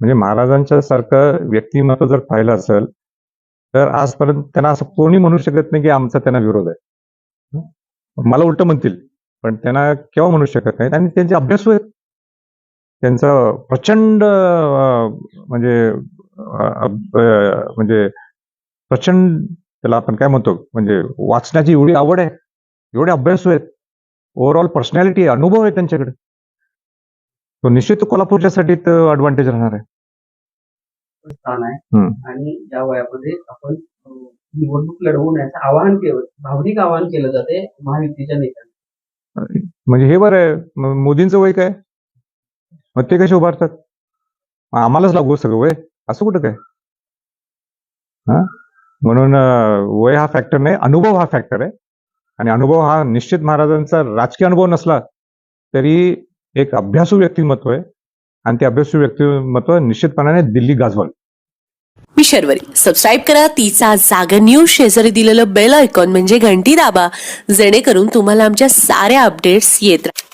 म्हणजे महाराजांच्या सारखं व्यक्तिमत्व जर पाहिलं असेल तर आजपर्यंत त्यांना असं कोणी म्हणू शकत नाही की आमचा त्यांना विरोध आहे. मला उलट म्हणतील पण त्यांना केव्हा म्हणू शकत नाहीत आणि त्यांचे अभ्यासू आहेत. त्यांचं प्रचंड म्हणजे म्हणजे प्रचंड त्याला आपण काय म्हणतो म्हणजे वाचण्याची एवढी आवड आहे एवढे अभ्यासू आहेत. ओव्हरऑल पर्सनॅलिटी अनुभव आहे त्यांच्याकडे. तो निश्चित कोल्हापूरच्यासाठी ऍडव्हान्टेज राहणार आहे. स्थान आहे. हम्म. आणि या वयामध्ये आपण अं, निवडणूक लढवण्याचं आवाहन केलं भावनिक आवाहन केलं जाते महायुतीच्या नेत्यांना. म्हणजे हे बरं आहे. म- मोदींचं वय काय? मग ते कसे उभारतात? मग आम्हालाच लागू सगळं वय. असं कुठं काय? हा? म्हणून अं, वय हा फॅक्टर नाही अनुभव हा फॅक्टर आहे. आणि अनुभव हा निश्चित महाराजांचा राजकीय अनुभव नसला तरी एक अभ्यासू व्यक्तिमत्व आहे. आणि ते अभ्यासू व्यक्तिमत्व निश्चितपणाने दिल्ली गाजवाल. मी शर्वरी. सबस्क्राईब करा. तिचा जागर न्यूज शेजारी दिलेलं बेल आयकॉन म्हणजे घंटी दाबा. जेणेकरून तुम्हाला आमच्या साऱ्या अपडेट्स येत राहतात